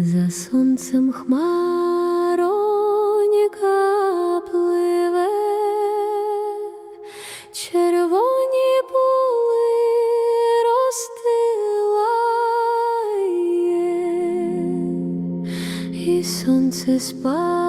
За сонцем хмароніка пливе, червоні були розстилає, і сонце спає.